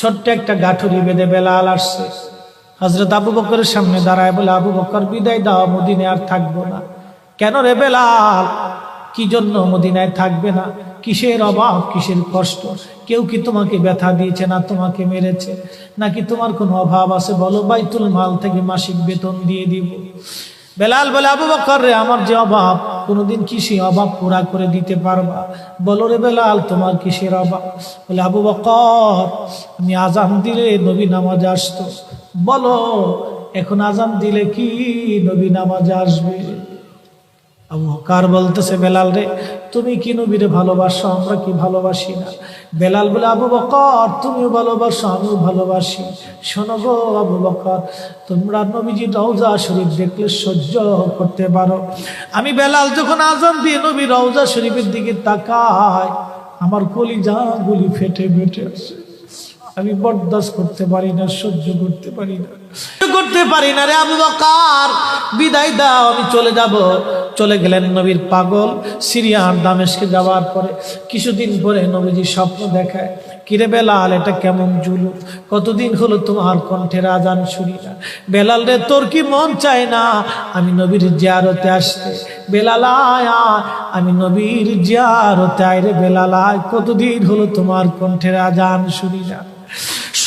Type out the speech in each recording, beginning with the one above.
ছোট্ট একটা গাঠুরি বেঁধে বেলাল আসছে। হজরত আবু বকরের সামনে দাঁড়ায় বলে, আবু বকর, বিদায় দাও মদিনে আর থাকব না। কেন রে বেলাল? কি জন্য মদিনায় থাকবে না? কিসের অভাব, কিসের কষ্ট? কেউ কি তোমাকে ব্যথা দিয়েছে না তোমাকে মেরেছে? নাকি তোমার কোনো অভাব আছে? বলো, বাইতুল মাল থেকে মাসিক বেতন দিয়ে দিব। বেলাল বলে, আবু বকর রে, আমার যে অভাব কোনোদিন কি সেই অভাব পুরা করে দিতে পারবা? বলো রে বেলাল, তোমার কিসের অভাব? বলে, আবু বকর, আমি আজান দিলে নবী নামাজ আসতো। বলো, এখন আজান দিলে কি নবী নামাজ আসবে? আবু বকর বলতেছে বেলাল রে? তুমি কি নবীরে ভালোবাসো? আমরা কি ভালোবাসি না? বেলাল বলে, আবু বকর, তুমিও ভালোবাসো, আমিও ভালোবাসি। শোনো গো আবু বকর, তোমরা নবীজি রওজা শরীফ দেখলে সহ্য করতে পারো। আমি বেলাল যখন আজান দিয়ে নবী রওজা শরীফের দিকে তাকাই, আমার কলিজা গুলি ফেটে ফেটে আসে আমি বরদাস্ত করতে পারি না, সহ্য করতে পারি না। করতে পারি না রে আবু বকার। বিদায় দাও, আমি চলে যাব। চলে গেলেন নবীর পাগল সিরিয়ার দামেশকে যাওয়ার পরে। কিছুদিন পরে নবীজি স্বপ্ন দেখায়, কিরে বেলাল, এটা কেমন জুলু কতদিন হলো তোমার কণ্ঠের আজান শুনি না। বেলাল রে, তোর কি মন চায় না? আমি নবীর জিয়ারতে আসতে। বেলাল আয় আমি নবীর জিয়ারতে আয় রে বেলাল আয়। কতদিন হলো তোমার কণ্ঠের আজান শুনি না।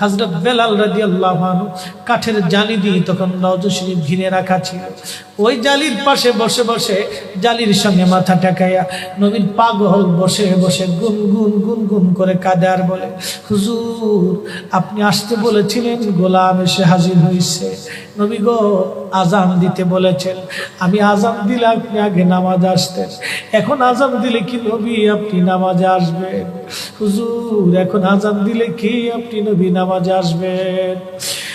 হজরত বেলাল রাজি আল্লাহ কাঠের জালি দিয়ে তখন নওজ ঘিরে রাখা ছিল। ওই জালির পাশে বসে বসে জালির সঙ্গে মাথা টেকাইয়া নবীর পাগল বসে বসে গুন গুন গুন গুন করে কাঁদে আর বলে, হুজুর, আপনি আসতে বলেছিলেন গোলাম এসে হাজির হয়েছে নবী গো, আজান দিতে বলেছেন। আমি আজান দিলে আপনি আগে নামাজ আসতেন। এখন আজান দিলে কি নবী আপনি নামাজে আসবেন? হুজুর, এখন আজান দিলে কি আপনি নবী নামাজে আসবেন?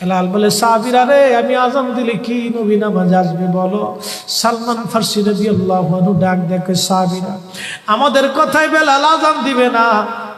বেলাল বলে সাবিরা রে, আমি আজান দিলে কি নবী নামাজ আসবে বলো? সালমান ফার্সি রবি আল্লাহ ডাক দেখে সাবিরা আমাদের কথায় বেলাল আজান দিবে না।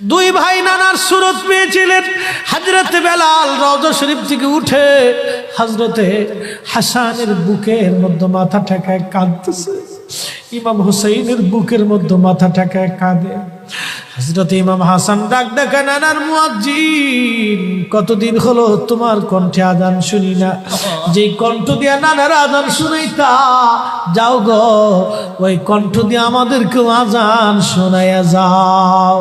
দুই ভাই নানার সুরত পেয়েছিলেন। হজরতে বেলাল রওজা শরীফ থেকে উঠে হাজরতে হাসানের বুকের মধ্যে মাথা ঠেকায় কাঁদতেছে। ইমাম হুসাইনের বুকের মধ্যে মাথা ঠেকায় কাঁদে। হজরত ইমাম হাসান ডাক ডাকা নানার মুয়াজ্জিন, কতদিন হলো তোমার কণ্ঠে আদান শুনি না? যে কণ্ঠ দিয়া নানার আদান শুনাইতা, যাও গো, ওই কণ্ঠ দিয়ে আমাদেরকেও আজান শোনাইয়া যাও।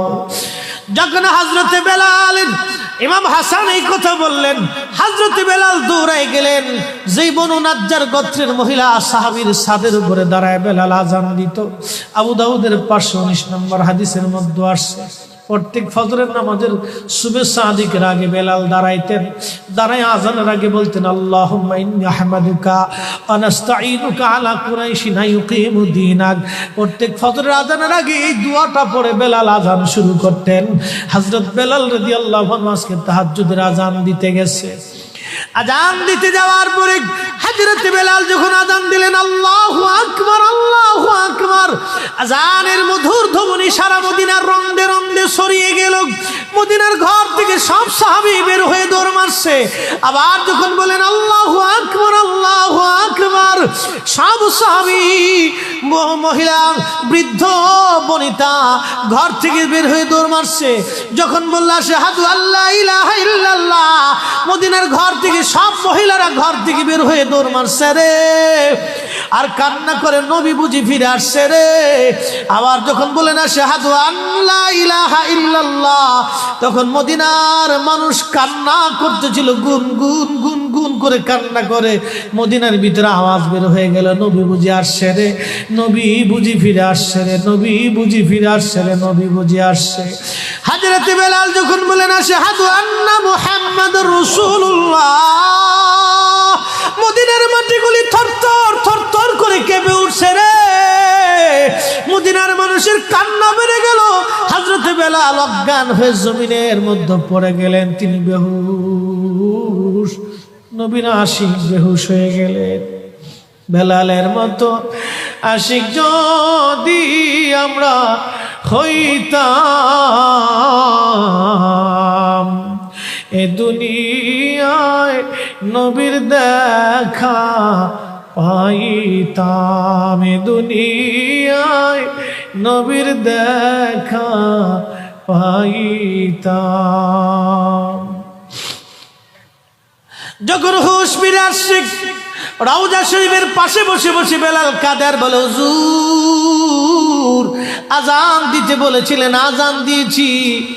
যখন হাজরতে বেলাল, ইমাম হাসান এই কথা বললেন হাজরতে বেলাল দৌড়াই গেলেন, যেই বনু গোত্রের মহিলা সাহাবির সাদের উপরে দাঁড়ায় বেলাল আজান দিত। আবু দাউদের পাঁচশো উনিশ নম্বর হাদিসের মধ্যে আসছে প্রত্যেক ফজরের নামাজের শুভেচ্ছা আদিকের আগে বেলাল দাঁড়াইতেন। দাঁড়ায় আজানের আগে বলতেন আল্লাহ প্রত্যেক আজানের আগে এই দুয়াটা পরে বেলাল আজান শুরু করতেন। হযরত বেলাল রাদিয়াল্লাহু আনহু আজকে তাহাজ্জুদের আজান দিতে গেছে। আজান দিতে যাওয়ার পরে হাজরত বেলাল যখন আজান দিলেন আল্লাহ আল্লাহ আজানের মধুর ধ্বনি সারা মদিনার রন্দে রন্দে সরিয়ে গেল। মদিনার ঘর থেকে সব সাহাবি বের হয়ে দৌড় মারছে। আবার যখন বলেন, আল্লাহ আকবার আল্লাহ আকবার সব সাহাবি মহিলা, বৃদ্ধ, বনিতা ঘর থেকে বের হয়ে দৌড় মারছে। যখন বললা সে হাদু আল্লাহ ইলাহা ইল্লাল্লাহ মদিনার ঘর থেকে সব মহিলারা ঘর থেকে বের হয়ে দৌড় মারছে। রে আর কান্না করে নবী বুঝি ফিরে আসছে রে। আবার যখন বলে না, শাহাদু আল্লাহ ইল্লাল্লাহ তখন মদিনার মানুষ কান্না করতেছিল, গুন গুন গুন গুন করে কান্না করে। মদিনার ভিতরে আওয়াজ বের হয়ে গেল, নবী বুঝি আসছে রে, নবী বুঝি ফিরে আসছে রে, নবী বুঝি ফিরে আসছে রে, নবী বুঝি আসছে। হাজরতে বেলাল যখন বলেন আসে হাদু আন্না মুহাম্মদ রসুল্লাহ মদিনার মাটিগুলি থরথর থরথর করে কেঁপে উঠছে রে। মদিনার মানুষের কান্না বেড়ে গেল। হাজরতে বেলা অজ্ঞান হয়ে জমিনের মধ্যে পড়ে গেলেন। তিনি বেহুশ, নবীন আশিক বেহুশ হয়ে গেলেন। বেলালের মতো আশিক যদি আমরা হইতাম, এ দুনিয়ায় নবীর দেখা পাইতাম দুনিয়ায়। নবীর দেখা পাইতাম। যখন হুশ ফিরে আসছে রাউজা শরীফের পাশে বসে বসে বেলাল কাদের বলে, হুজুর, আজান দিতে বলেছিলেন, আজান দিয়েছি।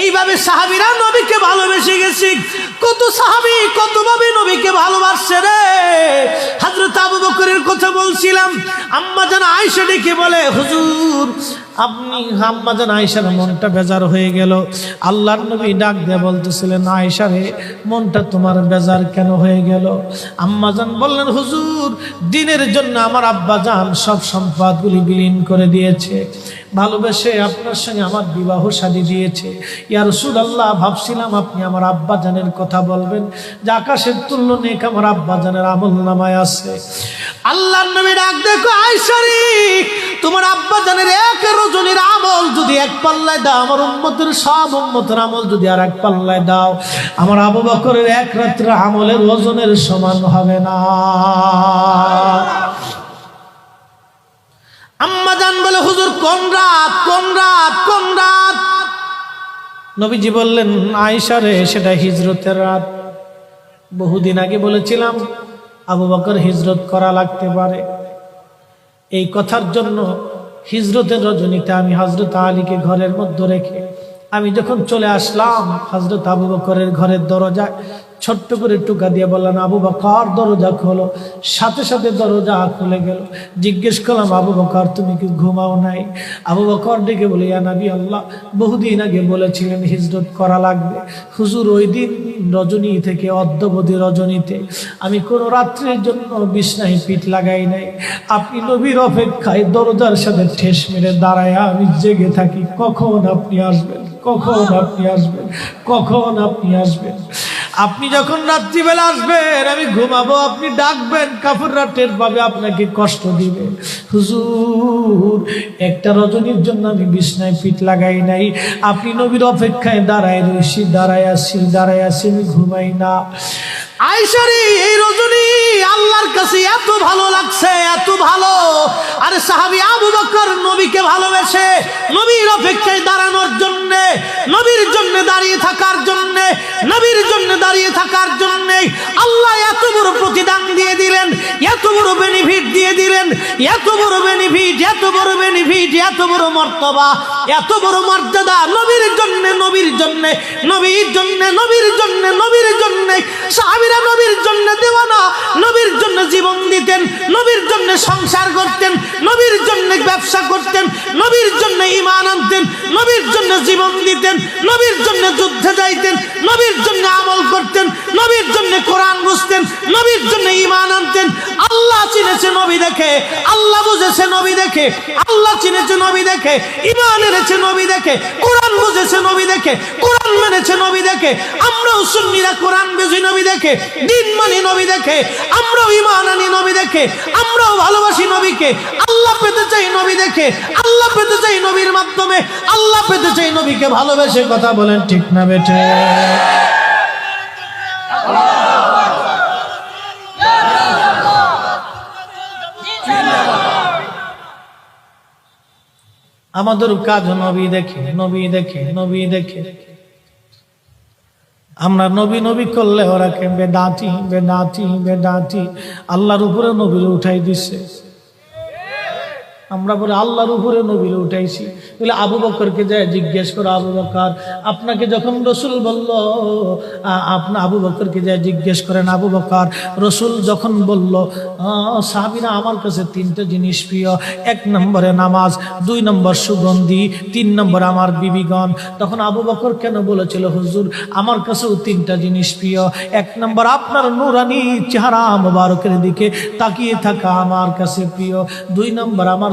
এইভাবে সাহাবিরা নবীকে ভালোবেসে গেছি। কত সাহাবি কতভাবে নবীকে ভালোবাসছে রে। হাজরত আবু বকরের কথা বলছিলাম। আম্মা যেন আয়সা ডেকে বলে, হুজুর আপনি আম্মা জান আয়েশার মনটা বেজার হয়ে গেল। আল্লাহর নবী ডাক দিয়ে বলতেছিলেন, আয়েশা রে, মনটা তোমার বেজার কেন হয়ে গেল? আম্মা জান বললেন, হুজুর, দিনের জন্য আমার আব্বা জান সব সম্পদগুলি বিলীন করে দিয়েছে। ভালোবেসে আপনার সঙ্গে আমার বিবাহ শাদী দিয়েছে। ইয়া রসুল আল্লাহ ভাবছিলাম আপনি আমার আব্বা জানের কথা বলবেন। যে আকাশের তুল্য নেক আমার আব্বা জানের আমল নামায় আছে। আল্লাহ নবী ডাক দেখো আয়সারি তোমার আব্বা জানের এক রজনীর আমল যদি এক পাল্লায় দাও, আমার উম্মতের সব উম্মতের আমল যদি আর এক পাল্লায় দাও, আমার আবু বকরের এক রাত্রে আমলের ওজনের সমান হবে না। আম্মা জান বলে, হুজুর, কোন রাত কোন রাত কোন রাত? নবীজি বললেন, আয়েশা রে, সেটা হিজরতের রাত। বহুদিন আগে বলেছিলাম, আবু বকর হিজরত করা লাগতে পারে। এই কথার জন্য হিজরতের রজনীতে আমি হজরত আলীকে ঘরের মধ্যে রেখে, আমি যখন চলে আসলাম হজরত আবু বকরের ঘরের দরজায় ছোট্ট করে টুকা দিয়ে বললাম আবু বকর, দরজা খোলো। সাথে সাথে দরজা খুলে গেল। জিজ্ঞেস করলাম, আবু বকর, তুমি কি ঘুমাও নাই? আবু বকর ডেকে বলে নবী আল্লাহ, বহুদিন আগে বলেছিলেন হিজরত করা লাগবে। হুজুর ওই দিন রজনী থেকে, অদ্যবধি রজনীতে। আমি কোনো রাত্রের জন্য বিছনায় পিঠ লাগাই নাই। আপনি নবীর অপেক্ষায় দরজার সাথে ঠেস মেরে দাঁড়ায় আমি জেগে থাকি। কখন আপনি আসবেন? কখন আপনি আসবেন? কখন আপনি আসবেন? আপনি যখন রাত্রিবেলা আসবেন, আমি ঘুমাবো, আপনি ডাকবেন কাপড়রা টের পাবে, আপনাকে কষ্ট দিবে। হুজুর, একটা রজনীর জন্য আমি বিছনায় পিঠ লাগাই নাই। আপনি নবীর অপেক্ষায় দাঁড়ায় রয়েছি, দাঁড়ায় আসি দাঁড়ায় আসি আমি ঘুমাই না। আইসারি এই রজনী আল্লাহর কাছে এত ভালো লাগছে, এত ভালো। আরে সাহাবি আবু বকর নবীকে ভালোবেসে নবীর অপেক্ষায় দাঁড়ানোর নবীর জন্য দাঁড়িয়ে থাকার জন্য, নবীর জন্য দাঁড়িয়ে থাকার জন্য আল্লাহ এত বড় প্রতিদান দিয়ে দিলেন, এত বড় বেনিফিট দিয়ে দিলেন, এত বড় বেনিফিট এত বড় বেনিফিট এত বড় মর্তবা, এত বড় মর্যাদা নবীর জন্য নবীর জন্য নবীর জন্য নবীর জন্য নবীর জন্য, সাহাবীরা নবীর জন্য দেওয়ানা, নবীর জন্য দিতেন নবীর জন্য সংসার করতেন, নবীর জন্য ব্যবসা করতেন, নবীর জন্য ইমান আনতেন, নবীর জন্য জীবন দিতেন, নবীর জন্য যুদ্ধে যাইতেন, নবীর জন্য আমল করতেন, নবীর জন্য কোরআন বুঝতেন, নবীর জন্য ইমান আনতেন। আল্লাহ চিনেছে নবী দেখে, আল্লাহ বুঝেছে নবী দেখে, আল্লাহ চিনেছে নবী দেখে ইমান এনেছে নবী দেখে, কোরআন বুঝেছে নবী দেখে, কোরআন মেনেছে নবী দেখে, আমরাও সুন্নিরা কোরআন বেজি নবী দেখে, দিন মানি নবী দেখে, আমরাও ইমান আনি নবী দেখে, আমরাও ভালোবাসি নবীকে, আল্লাহ পেতে চাই নবী দেখে, আল্লাহ পেতে চাই নবীর মাধ্যমে, আল্লাহ পেতে চাই নবীকে ভালোবেসে কথা বলেন ঠিক না বেঠে? আমাদের কাজ নবী দেখে নবী দেখে নবী দেখে। আমরা নবী নবী করলে ওরা কে বেদাতি বেদাতি বেদাতি আল্লাহর উপরে নবীর উঠাই দিছে। আমরা বলে আল্লাহর উপরে নবীর উঠাইছি। বলে আবু বকরকে যায় জিজ্ঞেস করো, আবু বকর, আপনাকে যখন রসুল বলল আপনি, আবু বকরকে যায় জিজ্ঞেস করেন, আবু বকর, রসুল যখন বলল সাহাবিনা আমার কাছে তিনটা জিনিস প্রিয়। এক নম্বরে নামাজ, দুই নম্বর সুগন্ধি, তিন নম্বর আমার বিবিগণ। তখন আবু বকর কেন বলেছিল, হুজুর, আমার কাছেও তিনটা জিনিস প্রিয়। এক নম্বর, আপনার নুরানি চেহারা মোবারকের দিকে তাকিয়ে থাকা আমার কাছে প্রিয়। দুই নম্বর, আমার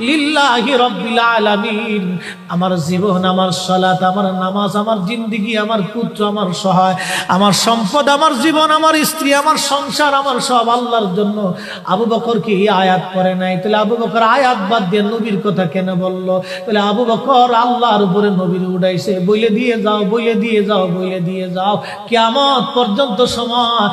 লিল্লাহি রাব্বিল আলামিন। আমার জীবন, আমার সালাত, আমার নামাজ, আমার জিন্দেগি, আমার পুত্র, আমার সহায়, আমার সম্পদ, আমার জীবন, আমার স্ত্রী, আমার সংসার, আমার সব আল্লাহর জন্য। আবু বকর কি এই আয়াত পড়ে নাই। তাহলে আবু বকর আয়াত বাদ দিয়ে নবীর কথা কেন বলল? তাহলে আবু বকর আল্লাহর উপরে নবীর উড়াইছে, বইলে দিয়ে যাও, বইলে দিয়ে যাও, বইলে দিয়ে যাও। কেমন পর্যন্ত সময়